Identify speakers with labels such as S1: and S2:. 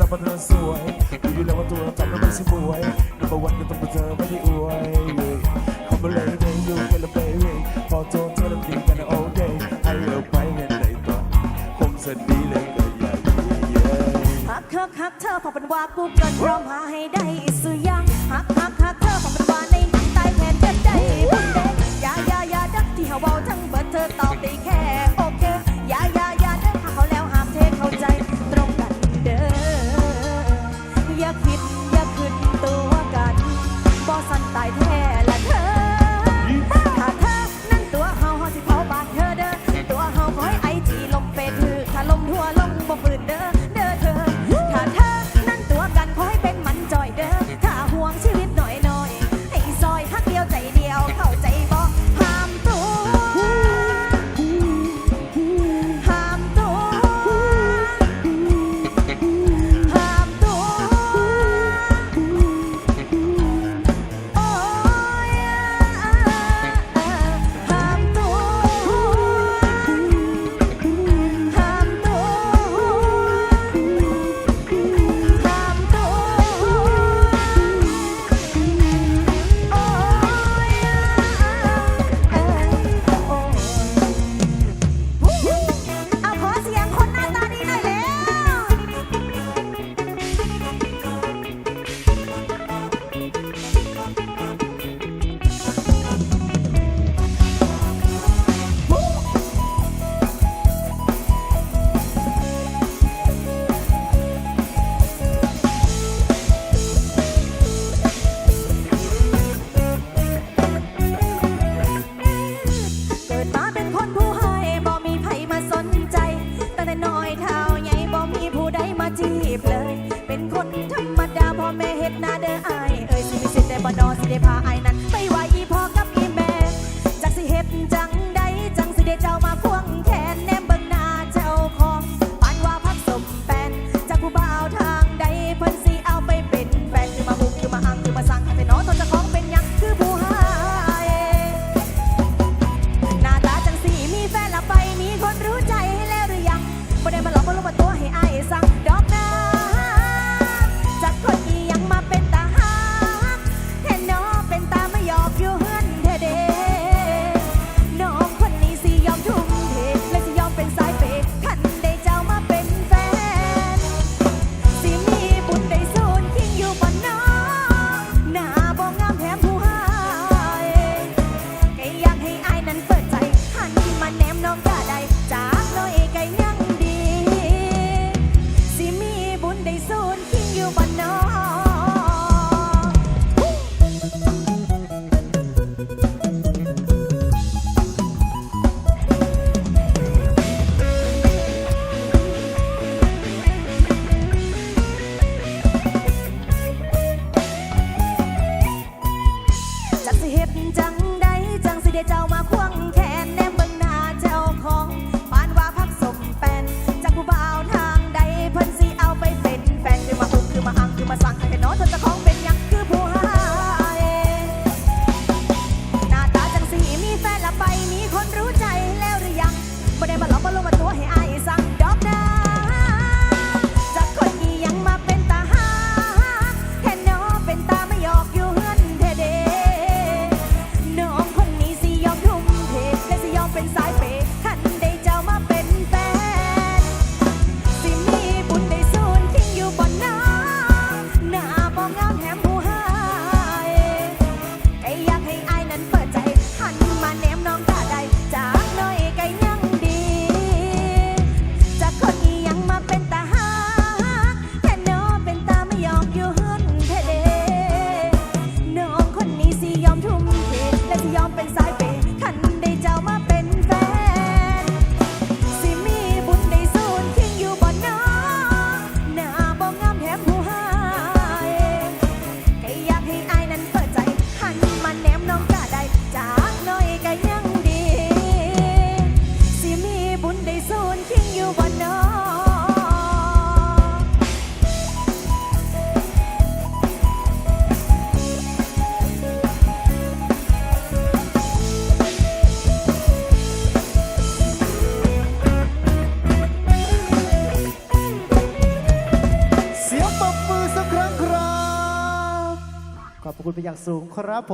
S1: สาบันเทิสวยดูอยู่แล้วว่าตัวจับ
S2: แล้วมันสวยแนับวันก็ต้องเปเจอไม่ได้อวยเขาบอกเลยเดินอยู่กันละเบย์พอโจเธอแล้วดีกันโอเคให้เราไปเงิ
S1: นไหนต่อคงสดีเลยก็อยากเยอะหักหักหักเธอพอเป็นว่ากูเกินพร้อมหาให้ได้สุยังหักหักหักเธอพอเป็น ได้พาไอ
S3: คุณเป็นอย่างสูงครับผม